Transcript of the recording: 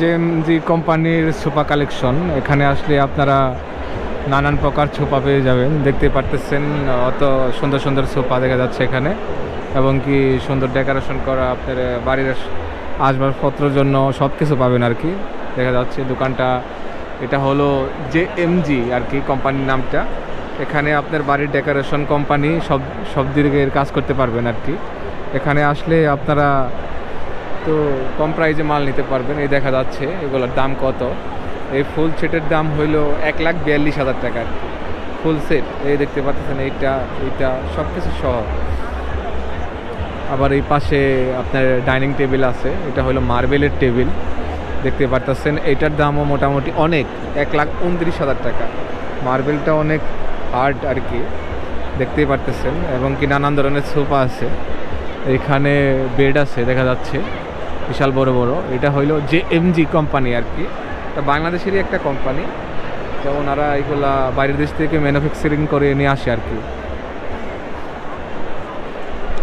JMG কোম্পানির sofa collection. এখানে আসলে আপনারা নানান প্রকার সোফা পেয়ে যাবেন। দেখতে পারতেছেন, অত সুন্দর সুন্দর সোফা দেখা যাচ্ছে এখানে। এবং কি সুন্দর ডেকোরেশন করা আপনার বাড়ির আসবাবপত্রের জন্য সব কিছু পাবেন আর কি। দেখা যাচ্ছে দোকানটা, এটা হলো জে এমজি আর কি কোম্পানির নামটা। এখানে আপনার বাড়ির ডেকোরেশন কোম্পানি সব সব দিকের কাজ করতে পারবেন আর কি। এখানে আসলে আপনারা তো কম প্রাইজে মাল নিতে পারবেন। এই দেখা যাচ্ছে, এগুলোর দাম কত? এই ফুল সেটের দাম হইল এক লাখ বিয়াল্লিশ হাজার টাকা আর কি। ফুল সেট এই দেখতে পাচ্ছেন, এইটা এইটা সব কিছু সহ। আবার এই পাশে আপনার ডাইনিং টেবিল আছে, এটা হলো মার্বেলের টেবিল দেখতে পারতেছেন, এইটার দামও মোটামুটি অনেক, এক লাখ উনত্রিশ হাজার টাকা। মার্বেলটা অনেক হার্ড আর কি দেখতেই পারতেছেন, এবং কি নানান ধরনের সোফা আছে। এখানে বেড আছে, দেখা যাচ্ছে। বিশাল বড় বড়। এটা হইল জে এমজি কোম্পানি আর কি। এটা বাংলাদেশেরই একটা কোম্পানি তো ওনারা এগুলা বাইরের দেশ থেকে ম্যানুফ্যাকচারিং করে নিয়ে আসে আর কি।